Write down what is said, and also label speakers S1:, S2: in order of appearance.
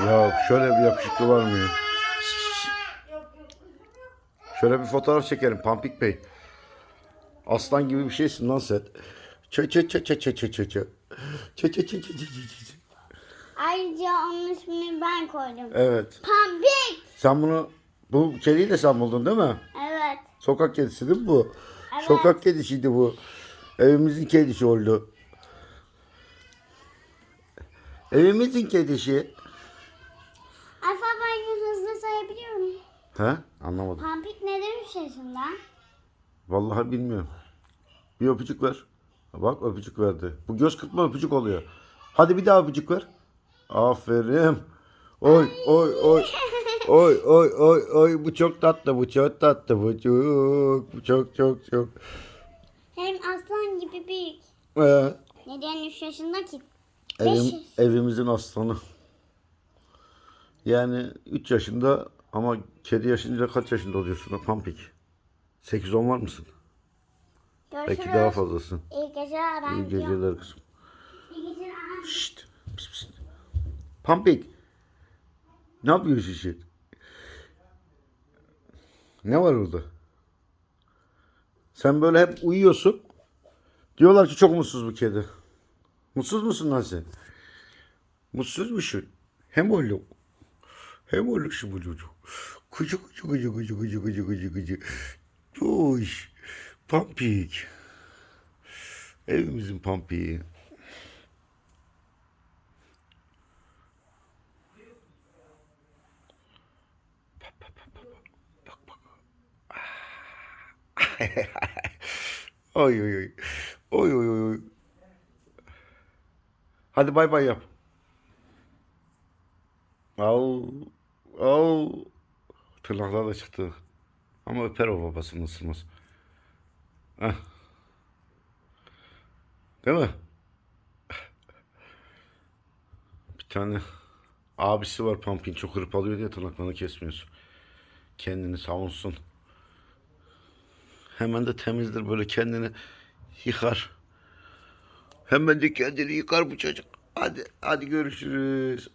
S1: Ya şöyle bir yakışıklı var mı? Şöyle bir fotoğraf çekelim Pampik Bey. Aslan gibi bir şeysin lan sen. Çö çö çö çö çö çö çö çö. Çö çö çö çö çö çö.
S2: Ayrıca onun ismini ben koydum.
S1: Evet.
S2: Pambik.
S1: Sen bunu bu kediyi de sen buldun değil mi?
S2: Evet.
S1: Sokak kedisi değil mi bu?
S2: Evet.
S1: Sokak kedisiydi bu. Evimizin kedisi oldu. Evimizin kedisi.
S2: Alfabeyi hızlı sayabiliyorum.
S1: He? Anlamadım.
S2: Pampik neden 3 yaşında?
S1: Vallahi bilmiyorum. Bir öpücük ver. Bak öpücük verdi. Bu göz kırpma öpücük oluyor. Hadi bir daha öpücük ver. Aferin. Oy oy oy. Oy oy oy oy bu çok tatlı bu çok tatlı bu çok bu çok çok çok.
S2: Hem aslan gibi büyük.
S1: Ee,
S2: Neden 3 yaşında ki?
S1: Evim, evimizin aslanı. Yani 3 yaşında ama kedi yaşınca kaç yaşında oluyorsun Pampik? 8-10 var mısın?
S2: Görüşürüz.
S1: Belki daha fazlasın.
S2: İyi geceler. Ben
S1: İyi
S2: gidiyorum.
S1: geceler kızım.
S2: İyi geceler.
S1: Şşt. Pis pis. Pampik. Ne yapıyorsun şey? Ne var orada? Sen böyle hep uyuyorsun. Diyorlar ki çok mutsuz bu kedi. Mutsuz musun lan sen? Mutsuz musun? Hem öyle. Hem öyle şu bu çocuk. Kucu kucu kucu kucu kucu kucu kucu kucu. Tuş. Pampik. Evimizin pampiği. Oy oy oy. Oy oy oy oy. Hadi bay bay yap. Au. Au. Tırnaklar da çıktı. Ama öper o babasını ısırmaz. Heh. Değil mi? Bir tane abisi var Pumpkin çok hırpalıyor diye tırnaklarını kesmiyorsun. Kendini savunsun. Hemen de temizdir böyle kendini yıkar. Hemen de kendini yıkar bu çocuk. Hadi hadi görüşürüz.